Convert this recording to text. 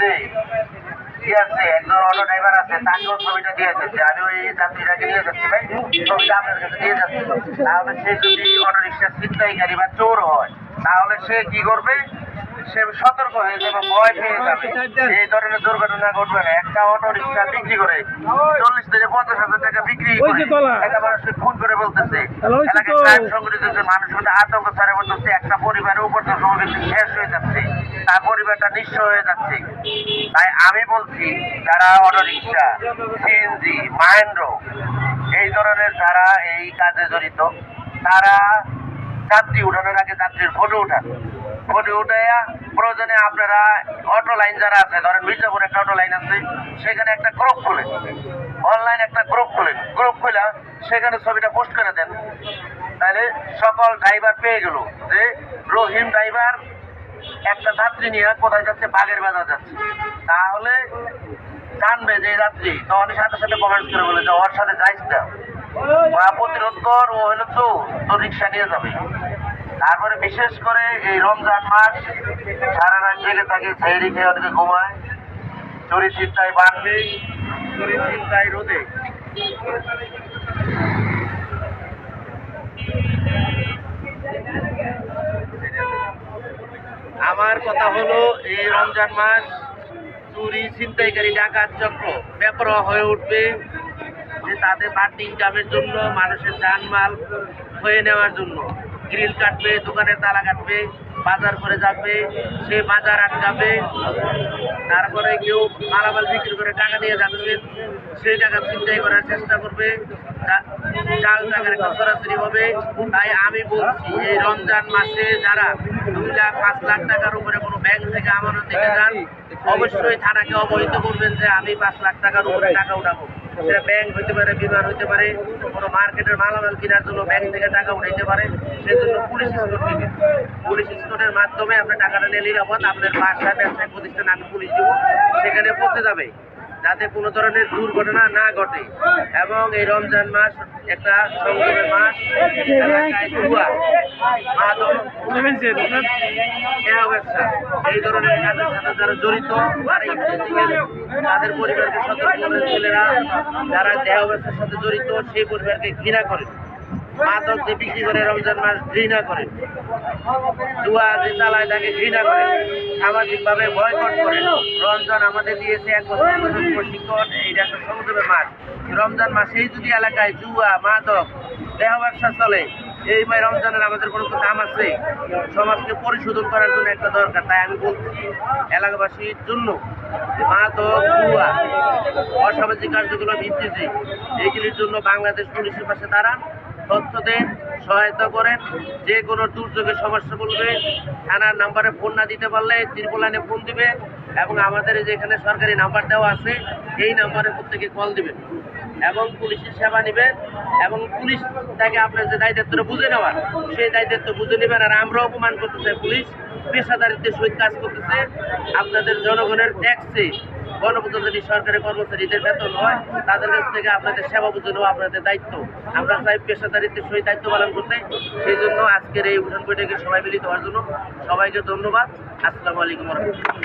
যে কি আছে, একজন অটো ড্রাইভার আছে তাকেও ছবিটা দিয়ে যাচ্ছে আমি ওই যাত্রীটাকে নিয়ে যাচ্ছি, ভাই। ছবিটা আপনার কাছে দিয়ে যাচ্ছি। তাহলে সে যদি অটো রিক্সা ছিনতাইকারী বা চোর হয়, তাহলে সে কি করবে? সে সতর্ক হয়ে যাবে ভয় পেয়ে যাবে। এই ধরনের দুর্ঘটনা ঘটবে না। একটা অটো রিক্সা বিক্রি করে চল্লিশ থেকে পঞ্চাশ হাজার টাকা বিক্রি করে একটা মানুষকে খুন করে বলতেছে এলাকায় তো। সংগঠিত হচ্ছে মানুষ মধ্যে আতঙ্ক ছাড়া পড়তেছে একটা পরিবারের উপর তো সমবেশন শেষ হয়ে যাচ্ছে। তার পরিবারটা নিঃস্ব হয়ে যাচ্ছে। তাই আমি বলছি যারা অটো রিক্সা সিএনজি মাহেন্দ্র এই ধরনের যারা এই কাজে জড়িত তারা যাত্রী উঠানোর আগে যাত্রীর ফটো উঠান। ফটো উঠাইয়া প্রয়োজনে আপনারা অটো লাইন যারা আছে, ধরেন মির্জাপুর একটা অটো লাইন আছে, সেখানে একটা গ্রুপ খুলেন। অনলাইন একটা গ্রুপ খুলেন। গ্রুপ খুলে সেখানে ছবিটা পোস্ট করে দেন। তাহলে সকল ড্রাইভার পেয়ে গেল যে রহিম ড্রাইভার একটা যাত্রী নিয়ে কোথায় যাচ্ছে? বাগের বাজার যাচ্ছে। তাহলে জানবে যে যাত্রী তখন সাথে সাথে কমেন্ট করে বলে যে ওর সাথে যাইস প্রতিরোধ কর, ও হলো তো তোর রিক্সা নিয়ে যাবে। তারপরে বিশেষ করে এই রমজান মাস, সারা রাত জেগে থাকে সেই খেয়ে অনেকে ঘুমায়। চুরি চিন্তায় বাড়বে চুরি চিন্তায় রোদে। আমার কথা হলো, এই রমজান মাস চুরি ছিনতাইকারী ডাকাত চক্র বেপরোয়া হয়ে উঠবে যে তাদের বাড়তি ইনকামের জন্য, মানুষের জানমাল হয়ে নেওয়ার জন্য। গ্রিল কাটবে, দোকানে তালা কাটবে, বাজার করে যাবে, সে বাজার আটকাবে, তারপরে কেউ মালামাল বিক্রি করে টাকা নিয়ে যাচ্ছে সেই টাকা চিন্তাই করার চেষ্টা করবে জাল টাকার সরাসরি হবে। তাই আমি বলছি, এই রমজান মাসে যারা দুই লাখ, পাঁচ লাখ টাকার উপরে কোনো ব্যাংক থেকে আমানত দিতে যান অবশ্যই থানাকে অবহিত করবেন যে আমি পাঁচ লাখ টাকার উপরে টাকা উঠাবো। সেটা ব্যাংক হইতে পারে বিমান হইতে পারে কোনো মার্কেটের মালামাল কেনার জন্য ব্যাংক থেকে টাকা উঠাইতে পারে সেজন্য পুলিশ স্কোর থেকে পুলিশ স্কোরের মাধ্যমে আপনার টাকাটা নিয়ে নিরাপদ আপনার বাসায় ব্যবসায়িক প্রতিষ্ঠান আমি পুলিশ দেবো সেখানে পৌঁছে যাবে। যাতে কোনো ধরনের দুর্ঘটনা না ঘটে এবং এই রমজান মাস একটা সংযমের মাস এই ধরনের কাজের সাথে যারা জড়িত তাদের পরিবারকে সতর্ক করে ছেলেরা যারা দেহ ব্যবসার সাথে জড়িত সেই পরিবারকে ঘৃণা করে। মাদক যে বিক্রি করে রমজান মাস ঘৃণা করে। জুয়া যে চালায় তাকে ঘৃণা করে। সামাজিকভাবে বয়কট করে। রমজান আমাদের দিয়েছে এক বছর প্রশিক্ষণ, এইটা একটা সংযমের মাস রমজান মাসেই যদি এলাকায় জুয়া, মাদক দেহ ব্যবসা চলে, এই মাই রমজানের আমাদের কোনো দাম আছে। সমাজকে পরিশোধন করার জন্য একটা দরকার, তাই আমি বলছি, এলাকাবাসীর জন্য মাদক, জুয়া, অসামাজিক কার্যক্রম ইত্যাদি এইগুলির জন্য বাংলাদেশ পুলিশের পাশে দাঁড়ান। তথ্য দেন সহায়তা করেন। যে কোনো দুর্যোগের সমস্যা বলবে, থানার নাম্বারে ফোন না দিতে পারলে ত্রিপোলাইনে ফোন দিবে এবং আমাদের যেখানে সরকারি নাম্বার দেওয়া আছে, এই নাম্বারে প্রত্যেকে কল দিবেন এবং পুলিশের সেবা নেবেন এবং পুলিশ তাকে আপনার যে দায়িত্বটা বুঝে নেওয়ার, সেই দায়িত্ব বুঝে নেবেন আর আমরা অপমান করতে চাই পুলিশ, পেশাদারিত্বের সহিত কাজ করতেছে। আপনাদের জনগণের ট্যাক্সে গণপ্রজাতন্ত্রী সরকারি কর্মচারীদের বেতন হয়, তাদের কাছ থেকে আপনাদের সেবা বোঝানো আপনাদের দায়িত্ব। আমরা চাই পেশাদারিত্বের সহিত দায়িত্ব পালন করতে, সেই জন্য আজকের এই উঠান বৈঠকে সবাই মিলিত হওয়ার জন্য সবাইকে ধন্যবাদ। আসসালামু আলাইকুম রহমতুল্লাহ।